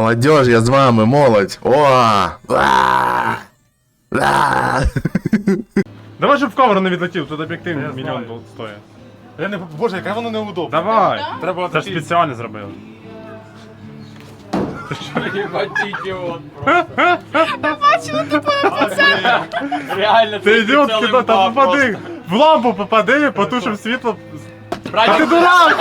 Молодежь, я з вами, молодь. О! Давай, щоб в камеру не відлетів, тут об'єктив Я мільйон тут стоїть. Я не боже, яке воно неудобно. Давай! Треба Це ж такий- спеціально зробили. Реально, Ти ідіот, кида, там попади! В лампу попади, потушив світло. Та ти дурак!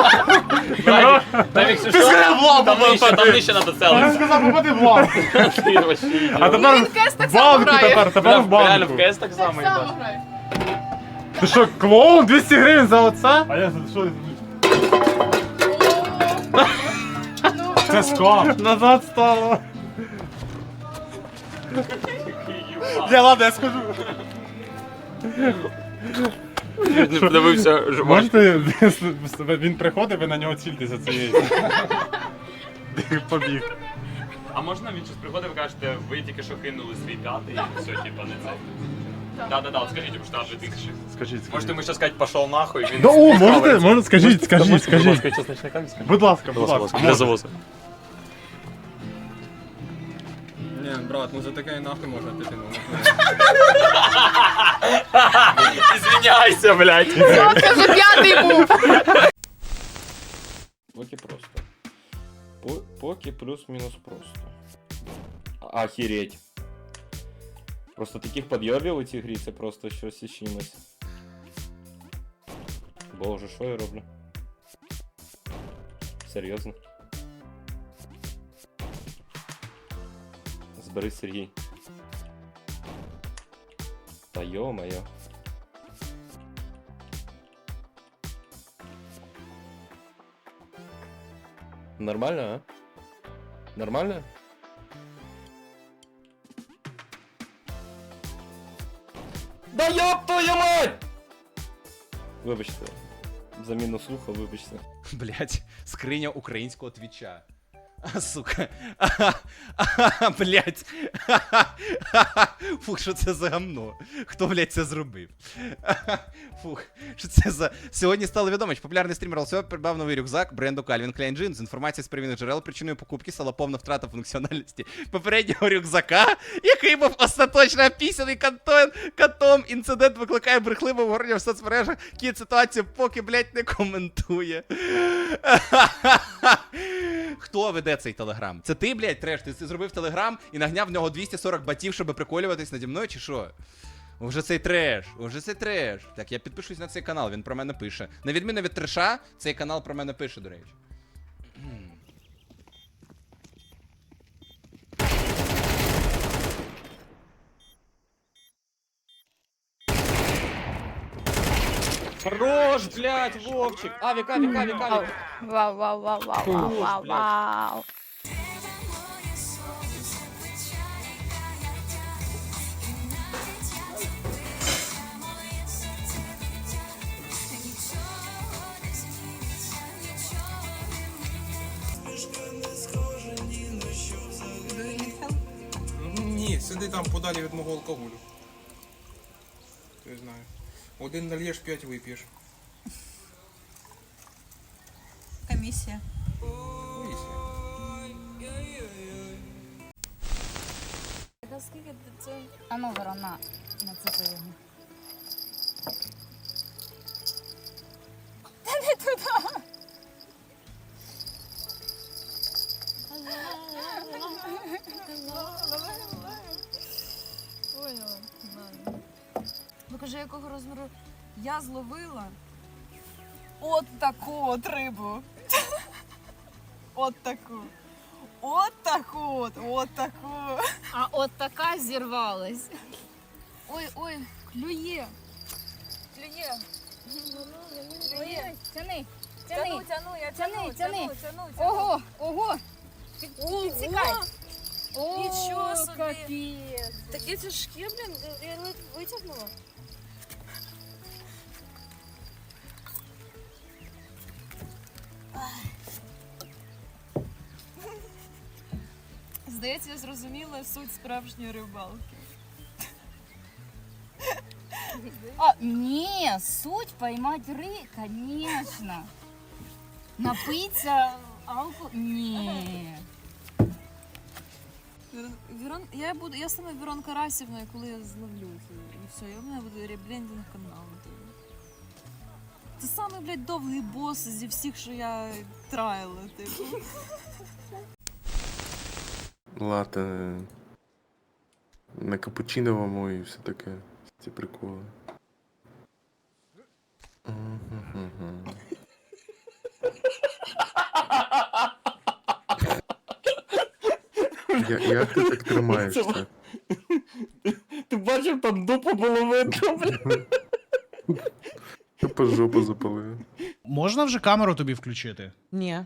Там якщо Ти що, сказав в лампу там нижче, там нижче надо Він сказав попади в ідіот. А тепер кес так в само банку грає. тепер, тепер в Реально в банку. КС так само їбаш. грає. Ти що, клоун? 200 гривень за оце? А я що? Ну, Це скам. Назад стало. Я ладно, я скажу. Не подивився, Можете, він приходить, ви на нього цільтеся цією. Побіг. А можна він щось приходить, ви кажете, ви тільки що кинули свій п'ятий і все, типа, не це. Да-да-да, от скажіть йому штраф 2000. Скажіть, Можете ми ще сказати, пошел нахуй, він... Да, о, можете, можете, скажіть, скажіть, скажіть. Будь ласка, будь ласка. Для завоза. Не, брат, ну за таке нахуй можна піти, ну. Извиняйся, блядь. Це вже п'ятий був. Поки просто. По- Поки плюс-мінус просто. Охереть. Просто таких подйобів у цій грі це просто щось із чимось. Боже, що я роблю? Серйозно? Збери Сергій. Та йо-моє. Нормально, а? Нормально? Да ёб твою мать! Вибачте. Заміну слуха, вибачте. Блять, скриня українського твіча. Сука. Блять. Фух, що це за гамно? Хто, блять, це зробив? Фух, що це за. Сьогодні стало відомо, що популярний стрімер Алсо придбав новий рюкзак бренду Calvin Klein Jeans. З інформації з первинних джерел причиною покупки стала повна втрата функціональності попереднього рюкзака, який був остаточно опісяний кантон, котом. Інцидент викликає брехливе обговорення в соцмережах. Кіт ситуацію поки, блять, не коментує. Хто веде цей телеграм? Це ти, блядь, треш? Ти зробив телеграм і нагняв в нього 240 батів, щоб приколюватись наді мною, чи що? Уже цей треш, уже цей треш. Так, я підпишусь на цей канал, він про мене пише. На відміну від треша, цей канал про мене пише, до речі. Хорош, блядь, Вовчик! Авік, авік, авік, авік! Вау, вау, вау, вау, вау, вау, вау. Ні, сиди там подалі від мого алкоголю. Не знаю. Один нальєш, п'ять вип'єш. Комісія. Боїся. Наскільки це? А ну, ворона, на нацепи його. Покажи, якого розміру я зловила. От таку от рибу. От таку. От таку от, от таку. А от така зірвалась. Ой, ой, клює. Клює. Клює. Тяни, Тяну, тяну, я тяну, тяни. тяну, тяну, тяну. Ого, ого. Під, підсікай. О, Нічого собі. Капець. Таке тяжке, блін, я ледь витягнула. Здається, я зрозуміла суть справжньої рибалки. А, не, суть поймать ры, конечно. Напиться алко... Не. Вірон- Вірон... Я буду, я стану Вірон Карасівною, коли я зловлю. І все, і у мене буде реблендінг каналу. Це самий, блядь, довгий бос зі всіх, що я траїла, типу. Лате. На капучиновому і все таке. Ці приколи. Я, як ти так тримаєшся? Ти бачив, там дупа було видно, блядь. Тупо жопу запалив. Можна вже камеру тобі включити? Ні.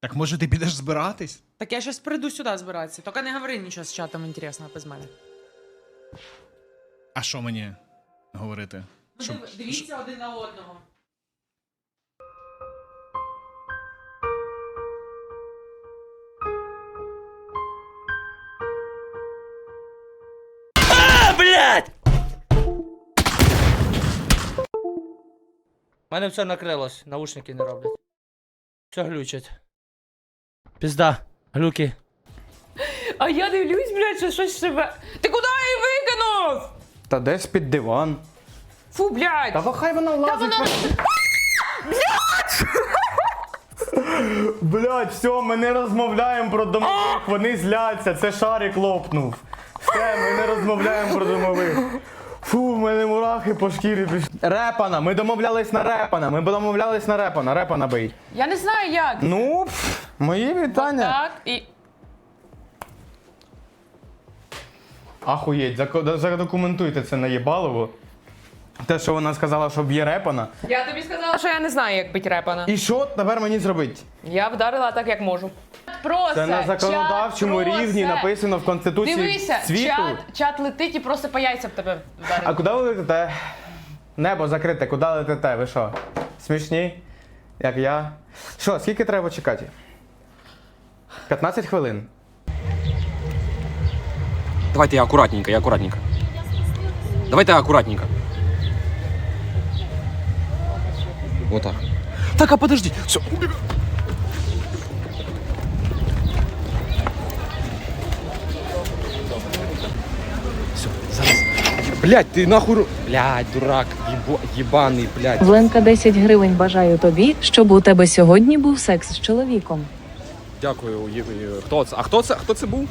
Так може ти підеш збиратись? Так я щас прийду сюди збиратися. Тільки не говори нічого з чатом інтересного без мене. А що мені говорити? Щоб- Дивіться один на одного. У мене все накрилось, наушники не роблять. Все глючить. Пізда, глюки. А я дивлюсь, блядь, що щось себе. Ти куди її викинув? Та десь під диван. Фу, блядь! Та хай вона лазить. Блять, все, ми не розмовляємо про домових, вони зляться, це шарик лопнув. Все, ми не розмовляємо про домових. Фу, в мене мурахи по шкірі пішли. Репана, ми домовлялись на репана, ми домовлялись на репана, репана бий. Я не знаю як. Ну, пф, мої вітання. Так, і. Ахуєть, зако- задокументуйте це наєбалово. Те, що вона сказала, що б'є репана. Я тобі сказала, що я не знаю, як бить репана. І що тепер мені зробити? Я вдарила так, як можу. Просто Це на законодавчому чат, рівні просто. написано в Конституції Дивися, світу. чат, чат летить і просто по яйцям тебе вдарить. А куди ви летите? Небо закрите, куди летите? Ви що? Смішні? Як я? Що, скільки треба чекати? 15 хвилин. Давайте я акуратненько, я акуратненько. Давайте акуратненько. Вот так. Так, а подожди. Все, убегай. Все, зараз. Блять, ти нахуй. Блять, дурак, єбо... єбаний, блять. Вленка 10 гривень бажаю тобі, щоб у тебе сьогодні був секс з чоловіком. Дякую, Є- Є- хто це? А хто це? Хто це був?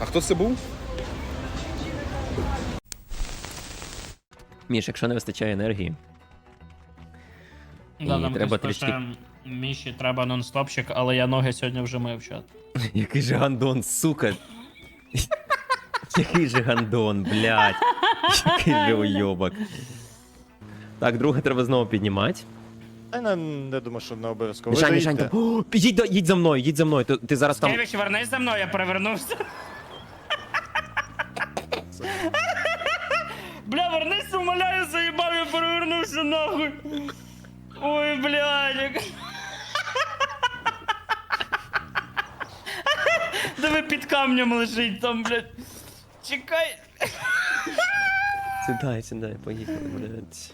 А хто це був? Міш, якщо не вистачає енергії. Да, І там треба трішки- пише, Міші треба нон-стопчик, але я ноги сьогодні вже мив чат. Який же гандон, сука. Який же гандон, блядь. Який же уйобок. Так, друге треба знову піднімати. Я не, не думаю, що не обов'язково. Мішань, Мішань, там. О, їдь, до- їдь за мною, їдь за мною. Ти, ти зараз там. Кевіч, вернись за мною, я перевернувся. Бля, вернись, умоляю, заїбав, я перевернувся нахуй. Ой, блядь. як- Диви під камнем лежить там, блядь. Чекай. Сідай, сідай, поїхали, блядь.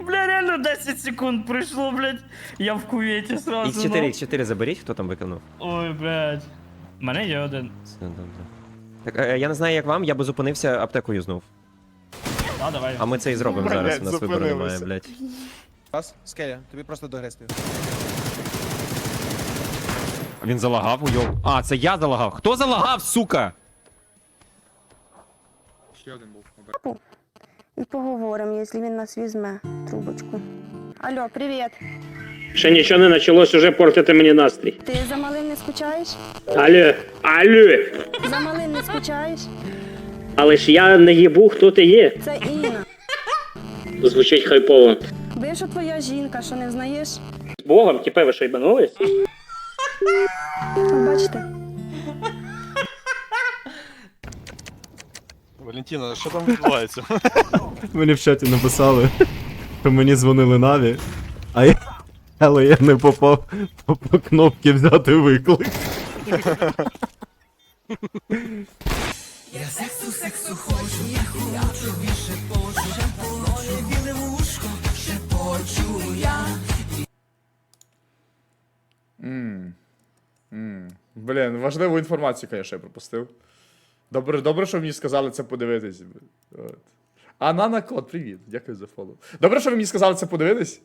Бля, реально 10 секунд пройшло, блядь. Я в куветі сразу. X4, ну. X4 заберіть, хто там виконав. Ой, блядь. У мене є один. Все добре. Так, е, я не знаю, як вам, я би зупинився, аптеку юзнув. А, давай. А ми це і зробимо зараз, у нас вибору немає, блядь. Раз, скеля, тобі просто догрести. Він залагав, уйоб. А, це я залагав. Хто залагав, сука? Ще один був. І поговоримо, якщо він нас візьме трубочку. Алло, привіт. Ще нічого не почалось, уже портити мені настрій. Ти за малим не скучаєш? Алло, алло. За малим не скучаєш? Але ж я не їбу, хто ти є. Це Інна. Звучить хайпово. Бивша твоя жінка, що не знаєш? З Богом, тіпе, ви що їбанулись? Бачите? Валентина, що там відбувається? Мені в чаті написали, що мені дзвонили Наві, а я. Але я не попав по, по кнопці взяти виклик. Ммм. Ммм. Блін, важливу інформацію, звісно, я пропустив. Добре, добре, що мені сказали це подивитись. От. А Нана Кот, привіт. Дякую за фоллоу. Добре, що ви мені сказали це подивитись.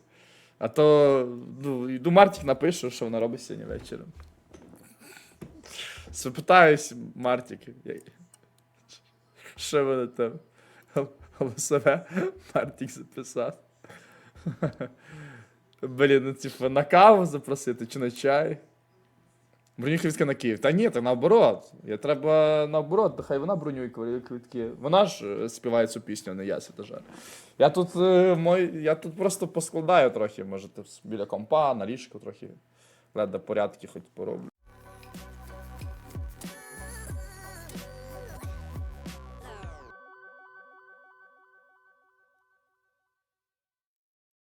А то ну, йду Мартік напишу, що вона робить сьогодні вечором. Запитаюсь, Мартік. Що ви там? Голосове Мартік записав. Блін, ну типу, на каву запросити чи на чай. Бронюхівська на Київ. Та ні, так наоборот. Я треба наоборот, хай вона бронює кві- квитки. Вона ж е, співає цю пісню, не я святожар. Я тут, е, мой, я тут просто поскладаю трохи, може, біля компа, на ліжку трохи. Леда порядки хоч пороблю.